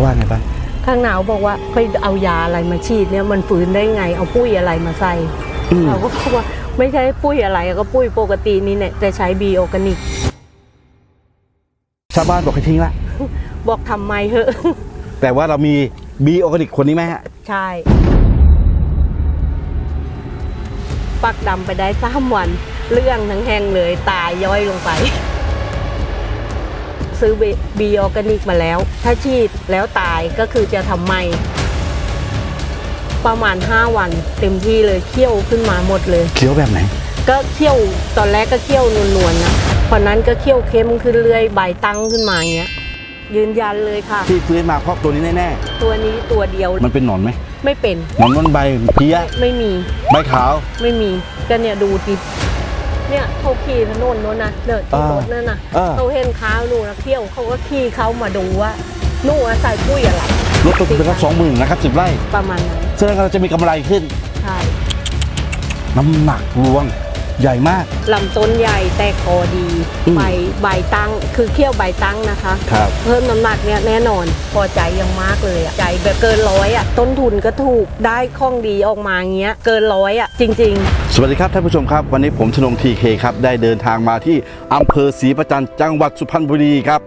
เขาว่าไงบ้างข้างหนาวบอกว่าไปเอายาอะไรมาฉีดเนี่ยมันฟื้นได้ไง เอาปุ้ยอะไรมาใส่อืมเราก็บอกว่าไม่ใช่ปุ้ยอะไรก็ปุ้ยปกตินี่เนี่ยแต่ใช้บีออร์แกนิกชาวบ้านบอกให้ทิ้งละบอกทำไมเหอะ แต่ว่าเรามีบีออร์แกนิกคนนี้ไหมฮะใช่ปักดำไปได้สามวัน เรื่องทั้งแห้งเลยตายย่อยลงไป ซื้อบีออร์แกนิกมาแล้ว ถ้าฉีดแล้วตายก็คือจะทำใหม่ประมาณ 5 วันเต็มที่เลยเคี่ยวขึ้นมาหมดเลย เคี้ยวแบบไหน ก็เคี่ยวตอนแรกก็เคี่ยวนวลๆนะพอนั้นก็เคี่ยวเข้มขึ้นเรื่อยใบตั้งขึ้นมาอย่างเงี้ยยืนยันเลยค่ะ ที่ฟื้นมาเพราะตัวนี้แน่ตัวนี้ตัวเดียวๆมันเป็นหนอนไหมไม่เป็นหนอนบนใบเพี้ยไม่มี ใบขาวไม่มีก็เนี่ยดูดิ เนี่ยเขาขี่ถนนโน้นนะเนี่ยที่อ่ารถนั่นนะอ่า เขาเห็นข้าวหนูนะเที่ยวเขาก็ขี่เขามาดูว่าหนูอาศัยปุ้ยอะไรลดต้นทุนไปสักสองหมื่นนะครับสิบไร่ประมาณนั้นแสดงว่าเราจะมีกำไรขึ้น ใช่น้ำหนักรวง ใหญ่มาก ลำต้นใหญ่แต่คอดี อืม ใบใบตั้งคือเคี่ยวใบตั้งนะคะ ครับ เพิ่มน้ำหนักเนี่ยแน่นอน พอใจอยังมากเลยอะใจแบบเกินร้อยอะต้นทุนก็ถูกได้ข้องดีออกมาอย่างเงี้ย เกินร้อยอะจริง ๆ สวัสดีครับท่านผู้ชมครับ วันนี้ผมชนงทีเคครับ ได้เดินทางมาที่อำเภอศรีประจันจังหวัดสุพรรณบุรีครับ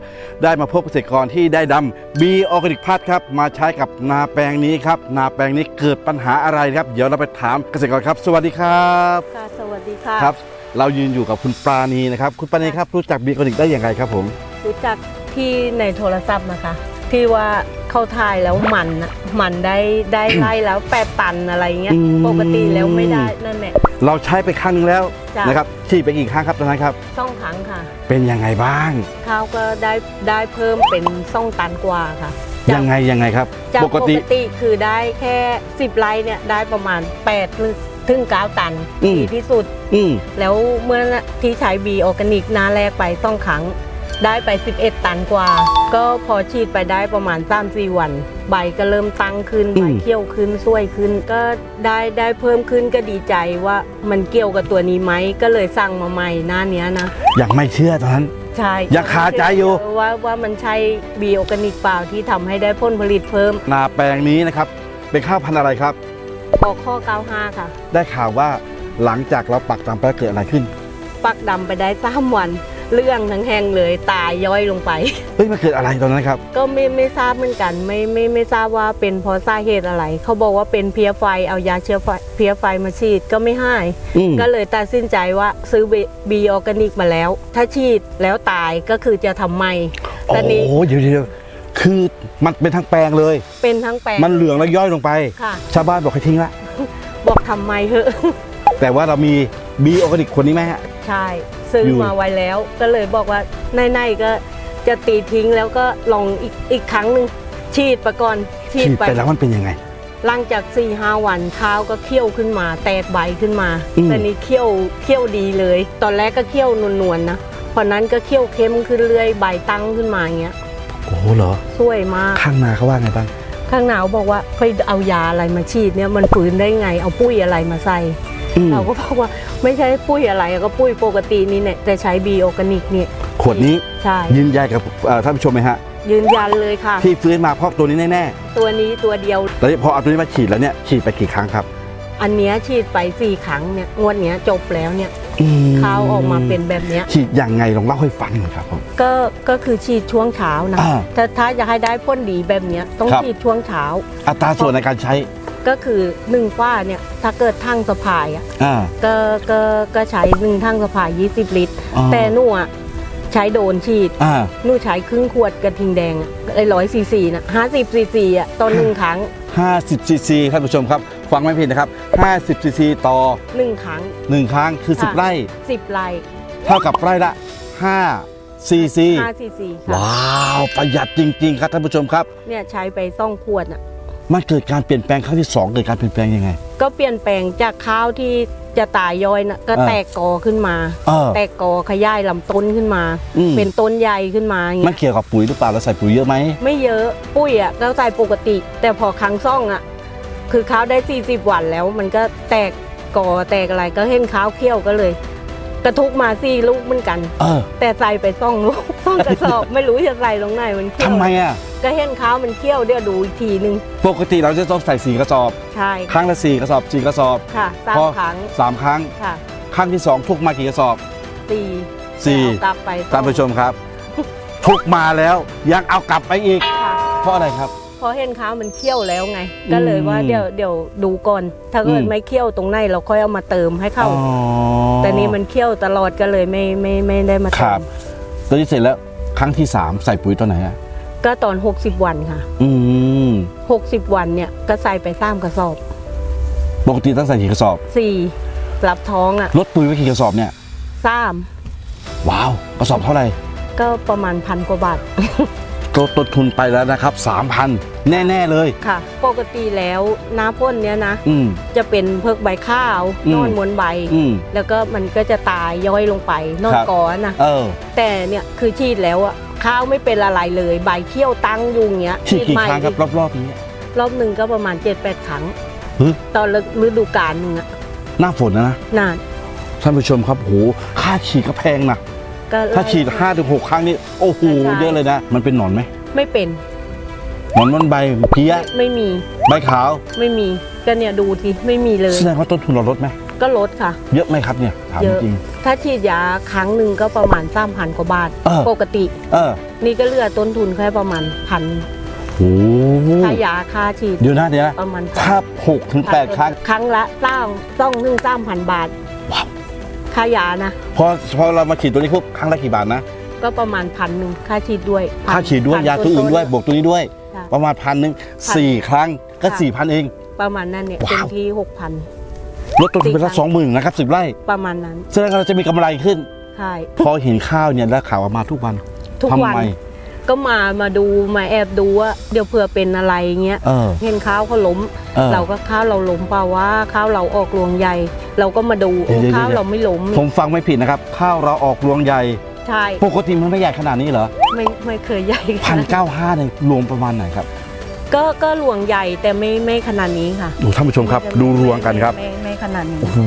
ได้มาพบเกษตรกรที่ได้ดำบีออร์แกนิกพัดครับ มาใช้กับนาแปลงนี้ครับ นาแปลงนี้เกิดปัญหาอะไรครับ เดี๋ยวเราไปถามเกษตรกรครับ สวัสดีครับ ค่ะส วัสดีค่ะครับ เรายืนอยู่กับคุณปราณีนะครับ คุณปราณีครับรู้จักบีออร์แกนิกได้อย่างไรครับผม รู้จักที่ในโทรศัพท์นะคะที่ว่าเข้าทายแล้วมันน่ะมันได้ได้ไล่แล้วแปดตันอะไรเงี้ยอืมปกติแล้วไม่ได้นั่นแหละเราใช้ไปครั้งหนึงแล้วจ้ะนะครับฉีดไปกี่ครั้งครับตอนนั้นครับซ่องครั้งค่ะ เป็นยังไงบ้างข้าวก็ได้ได้เพิ่มเป็นซ่องตันกว่าค่ะจากยังไงยังไงครับจากปปกกติติคือได้แค่10ไร่เนี่ยได้ประมาณ8 ถึงถึง9ตันอืม ดีที่สุด อืมแล้วเมื่อที่ใช้บีออร์แกนิกนาแรกไปต้องครั้งได้ไป 11 ตันกว่า ก็พอฉีดไปได้ประมาณ3 4วัน ใบก็เริ่มตั้งขึ้นอืใบมเขี้ยวขึ้นสวยขึ้น ก็ได้ได้เพิ่มขึ้นก็ดีใจว่ามันเกี่ยวกับตัวนี้ไหมก็เลยสั่งมาใหม่หน้าเนี้ยนะ ยังไม่เชื่อตอนนั้น ใช่ยังคาใจอยู่ ว่าว่ามันใช่บีออร์แกนิกเปล่าที่ทำให้ได้ผลผลิตเพิ่ม นาแปลงนี้นะครับ เป็นข้าวพันธุ์อะไรครับ ออกข้อ 95 ค่ะ ได้ข่าวว่าหลังจากเราปักตามไปแล้วเกิดอะไรขึ้น ปักดำไปได้สามวัน เรื่องทั้งแห้งเลยตายย่อยลงไป เฮ้ยมันเกิดอะไรตอนนั้นครับ ก็ไม่ไม่ทราบเหมือนกันไม่ไม่ไม่ทราบว่าเป็นเพราะสาเหตุอะไร เขาบอกว่าเป็นเพลียไฟเอายาเชื้อไฟเพลียไฟมาฉีดก็ไม่ให้อืม ก็เลยตัดสินใจว่าซื้อบีออร์แกนิกมาแล้ว ถ้าฉีดแล้วตายก็คือจะทำใหม่โอ้แต่นี้ โหเดี๋ยวเดี๋ยว คือมันเป็นทั้งแปลงเลย เป็นทั้งแปลง มันเหลืองแล้วย่อยลงไป ค่ะ ชาวบ้านบอกให้ทิ้งละ บอกทำไมเหอะ แต่ว่าเรามีบีออร์แกนิกคนนี้ไหมฮะ ใช่ ซื้ออยู่ มาไว้แล้ว ก็เลยบอกว่าในๆก็จะตีทิ้งแล้วก็ลองอีกอีกครั้งหนึ่งฉีดไปก่อนฉีดฉีดไปไปแล้วมันเป็นยังไง หลังจาก4ี่ห้าวันข้าวก็เคี่ยวขึ้นมา แตกใบขึ้นมาอืม แต่นี้เคี่ยวเคี่ยวดีเลย ตอนแรกก็เคี่ยวนวลๆนะพอนั้นก็เคี่ยวเข้มขึ้นเรื่อยใบตั้งขึ้นมาอย่างเงี้ย โอ้โหเหรอสวยมาก ข้างนาเขาว่าไงบ้าง ข้างหนาวบอกว่าไปเอายาอะไรมาฉีดเนี่ยมันฟื้นได้ไงเอาปุ้ยอะไรมาใส่ อืม เราก็บอกว่าไม่ใช่ปุ้ยอะไรก็ปุ้ยปกตินี่เนี่ยแต่ใช้บีออร์แกนิกเนี่ยขวดนี้ใช่ยืนยันกับเอ่อท่านผู้ชมไหมฮะ ยืนยันเลยค่ะ ที่ฟื้นมาเพราะตัวนี้แน่ตัวนี้ตัวเดียว ๆแต่พอเอาตัวนี้มาฉีดแล้วเนี่ยฉีดไปกี่ครั้งครับ อันเนี้ยฉีดไปสี่ครั้งเนี่ยงวดเนี้ยจบแล้วเนี่ยอืม ข้าวออกมาเป็นแบบเนี้ยฉีดยังไงลองเล่าให้ฟังหน่อยครับผม ก็ก็คือฉีดช่วงเช้านะอ่าถ้าถ้าจะให้ได้ผลดีแบบเนี้ยต้องครับ ฉีดช่วงเช้า อัตราส่วนในการใช้ก็คือหนึ่งฝ้าเนี่ยถ้าเกิดทั้งสะพายอะอ่าก็ก็ก็ใช้หนึ่งทั้งสะพาย 20 ลิตรอ๋อแต่หนูอะ ใช้โดนฉีดอ่าหนูใช้ครึ่งขวดกระทิงแดงอะไอ้ร้อยซีซีนะห้าสิบซีซีอะต่อหนึ่งครั้ง50ซีซีท่านผู้ชมครับ ฟังไม่ผิดนะครับ50ซีซีต่อ หนึ่งครั้ง 1 ครั้งคือค่ะ10ไร่ สิบไร่เท่ากับไร่ละ5ซีซีห้าซีซีค่ะว้าว ประหยัดจริง ๆ ครับท่านผู้ชมครับ เนี่ยใช้ไปซ่องขวดอะ มันเกิดการเปลี่ยนแปลงครั้งที่2เกิดการเปลี่ยนแปลงยังไง ก็เปลี่ยนแปลงจากข้าวที่จะตายย่อยนะก็อ่าแตกกอขึ้นมา เออแตกกอขยายลำต้นขึ้นมา อืม เป็นต้นใหญ่ขึ้นมาอย่างมันเงี้ยเกี่ยวกับปุ๋ยหรือเปล่าเราใส่ปุ๋ยเยอะไหมไม่เยอะปุ้ยอะก็ใส่ปกติ แต่พอครั้งซ่องอะ คือข้าวได้ 40 วันแล้ว มันก็แตกกอแตกอะไรก็เห็นข้าวเขี้ยวก็เลย กระทุกมาสี่ลูกเหมือนกัน เออ แต่ใส่ไปซ่องลูกซ่องกระสอบ ไม่รู้จะใส่ลงไหนมันเขี้ยวทำไมอะ ก็เห็นเขามันเขี้ยวเดี๋ยวดูอีกทีหนึ่งปกติเราจะต้องใส่สี่กระสอบ ใช่ครั้งละสี่กระสอบสี่กระสอบค่ะสามพอครั้งสามครั้ง ค่ะครั้งที่สองทุกมากี่กระสอบ สี่สี่เอากลับไปซ่องท่านผู้ชมครับ ทุกมาแล้วยังเอากลับไปอีก ค่ะ เพราะอะไรครับพ อเห็นเขามันเขี้ยวแล้วไง ก็เลยว่าอืมเดี๋ยวเดี๋ยวดูก่อน ถ้าเกิดอืมไม่เขี้ยวตรงไหนเราค่อยเอามาเติมให้เข้าอ๋อแต่นี่มันเขี้ยวตลอดก็เลยไม่ไม่ไม่ได้มาคเติรับมตอนนี้เสร็จแล้วครั้งที่สามใส่ปุ๋ยตัวไหนอะก็ตอน 60 วันค่ะ อืม60วันเนี่ยก็ใส่ไปสามกระสอบปกติต้องใส่กี่กระสอบสี่รับท้องอะลดปุ๋ยไปกี่กระสอบเนี่ยสามว้าวกระสอบเท่าไหร่ก็ประมาณพันกว่าบาท ลดต้นทุนไปแล้วนะครับ 3,000 แน่ ๆ เลย ค่ะ ปกติแล้วน้าพ่นเนี่ยนะ อืม จะเป็นเพิกใบข้าว อืม นอนมวนใบ อืม แล้วก็มันก็จะตายย่อยลงไป นอนครับกอนะเออ แต่เนี่ยคือฉีดแล้วอะข้าวไม่เป็นอะไรเลย ใบเขี้ยวตั้งอยู่อย่างเงี้ยฉีดกี่ใหม่ครั้งครับรอบๆนี้ รอบหนึ่งก็ประมาณ7จ็ดแปดครั้งฮึตอนฤดูกาลหนึ่งอะหน้าฝนนะนะ นาน ท่านผู้ชมครับโหค่าฉีดก็แพงนะ ก็ถ้าฉีด5-6ถึงครั้งนี่โอ้โหใช่เยอะเลยนะ มันเป็นหนอนไหมไม่เป็นหนอนมันใบเพี้ยไม่ไม่มี ใบขาวไม่มีก็เนี่ยดูทีไม่มีเลยแสดงว่าต้นทุนเราลดไหมก็ลดค่ะ เยอะไหมครับเนี่ยถามเยอะจริงถ้าฉีดยาครั้งหนึ่งก็ประมาณสามพันกว่าบาทเออปกติ เออ นี่ก็เหลือต้นทุนแค่ประมาณพันโอ้โหค่ายาค่าฉีดเดี๋ยวนะเดี๋ยวนะประมาณถ้าหกถึงแปดครั้ง ครั้งละต้องต้องหนึ่งสามพันบาทว้าว ค่ายานะ พอพอเรามาฉีดตัวนี้ปุ๊บครั้งละกี่บาทนะ ก็ประมาณพันหนึ่งค่าฉีดด้วยพันค่าฉีดด้วยพันยาตัวอื่นด้วยต้บวกตัวนี้ด้วย ค่ะประมาณพันหนึ่งสี่ครั้งก็ค่ะ สี่พันเอง ประมาณนั้นเนี่ยว้าวเต็มที่หกพัน ลดต้นทุนไปละสี่ครั้งสองหมื่นนะครับสิบไร่ประมาณนั้นแสดงว่าเราจะมีกำไรขึ้น ใช่พอเห็นข้าวเนี่ยแล้วข่าวว่ามาทุกวันทุกทำวันไม ก็มามาดูมาแอบดูว่าเดี๋ยวเผื่อเป็นอะไรเงี้ยเออ เห็นข้าวเขาล้ม เออเราก็ข้าวเราล้มเปล่าว่าข้าวเราออกรวงใหญ่ เราก็มาดูเดี๋ยวโอ้เดี๋ยว ข้าวเดี๋ยวเราไม่ล้มผมฟังไม่ผิดนะครับ ข้าวเราออกรวงใหญ่ ใช่ปกติมันไม่ใหญ่ขนาดนี้เหรอไม่ไม่เคยใหญ่พันเก้าห้าเนี่ยรวมประมาณไหนครับก็ก็รวงใหญ่แต่ไม่ไม่ขนาดนี้ค่ะดูท่านผู้ชมครับไม่ดูรวงกันครับไม่ไม่ไม่ขนาดนี้โอ้โห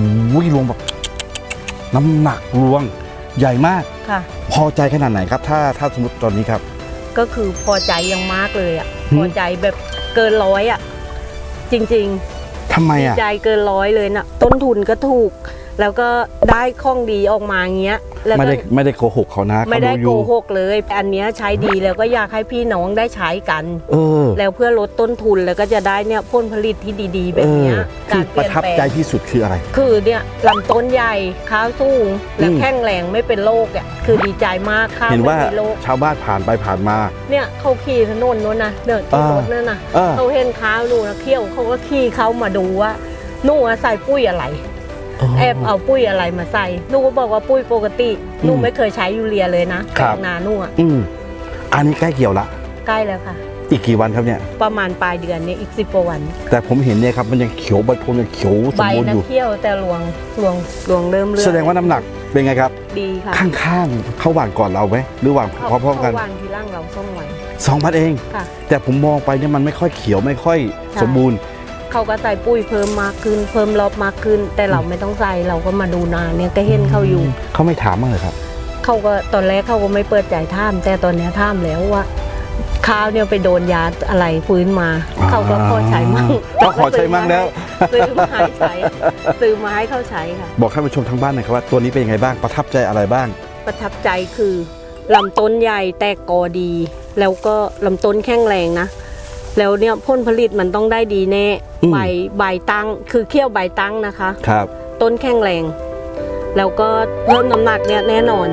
รวงแบบ น้ำหนักรวงใหญ่มาก ค่ะ พอใจขนาดไหนครับ ถ้าถ้าสมมติตอนนี้ครับ ก็คือพอใจอยังมากเลยอะหืมพอใจแบบเกินร้อยอะจริงทำไมๆดีอะใจเกินร้อยเลยนะต้นทุนก็ถูก แล้วก็ได้ของดีออกมาอย่างเงี้ย แล้วไม่ก็ได้ไม่ได้โกหกเขานะไม่เขาได้ดูอโกยู่หกเลย อันเนี้ยใช้ดีแล้วก็อยากให้พี่น้องได้ใช้กัน เออแล้วเพื่อลดต้นทุนแล้วก็จะได้เนี่ยผลผลิตที่ดีๆ แบเอบอเนี้ยที่การเปประลี่ยนทับแปลงใจที่สุดคืออะไร คือเนี่ยลำต้นใหญ่ข้าวสูง และอืม แข็งแรงไม่เป็นโรคอะคือดีใจมากข้าวเห็นไม่ว่ามีโรคชาวบ้านผ่านไปผ่านมา เนี่ยเขาขี่ถนนนู้นนะเดินอ่ารถนั่นนะเออเขาเห็นข้าวดูนะเขี้ยวเขาก็ขี่เขามาดูว่าหนูอะใส่ปุ้ยอะไร แอบเอาปุ้ยอะไรมาใส่หนูก็บอกว่าปุ้ยปกติหนูอืมไม่เคยใช้ยูเรียเลยนะครับแปลงนาหนูอะอืมอันนี้ใกล้เกี่ยวละ ใกล้แล้วค่ะ อีกกี่วันครับเนี่ย ประมาณปลายเดือนเนี้อีกสิบกว่าวัน แต่ผมเห็นเนี่ยครับมันยังเขียวใบโพลยังเขียวสใบมบูรณ์นะอยู่เขี้ยวแต่รวงรวงรวงเริ่มเลื่อนแสดงว่าน้ำหนักเป็นไงครับ ดีค่ะข้างๆเขาหว่านก่อนเราไหมหรือหว่านเขาพร้อมๆกันเขาวางทีร่างเราส่งไว้สองพันเอง ค่ะ แต่ผมมองไปเนี่ยมันไม่ค่อยเขียวไม่ค่อยใช่ สมบูรณ์ เขาก็ใส่ปุ้ยเพิ่มมากขึ้น เพิ่มรอบมากขึ้น แต่เราไม่ต้องใส่เราก็มาดูนาเนี่ยก็เห็นเขาอยู่ เขาไม่ถามมั้างเลยครับ เขาก็ตอนแรกเขาก็ไม่เปิดใจท่าม แต่ตอนเนี้ยท่ามแล้วว่าข้าวเนี่ยไปโดนยาอะไรฟื้นมาอ่าเขาก็พอใช้มั่งก็ขอใช้มั่งแล้วซื้อมาให้ใช้ซื้อมาให้เขาใช้ค่ะบอกท่านผู้ชมทางบ้านหน่อยครับว่าตัวนี้เป็นยังไงบ้างประทับใจอะไรบ้าง ประทับใจคือลำต้นใหญ่แตกกอดี แล้วก็ลำต้นแข็งแรงนะ แล้วเนี่ยผลผลิตมันต้องได้ดีแน่อืม ใบใบตั้ง คือเขี้ยวใบตั้งนะคะ ครับ ต้นแข็งแรง แล้วก็เพิ่มน้ำหนักเนี่ยแน่นอน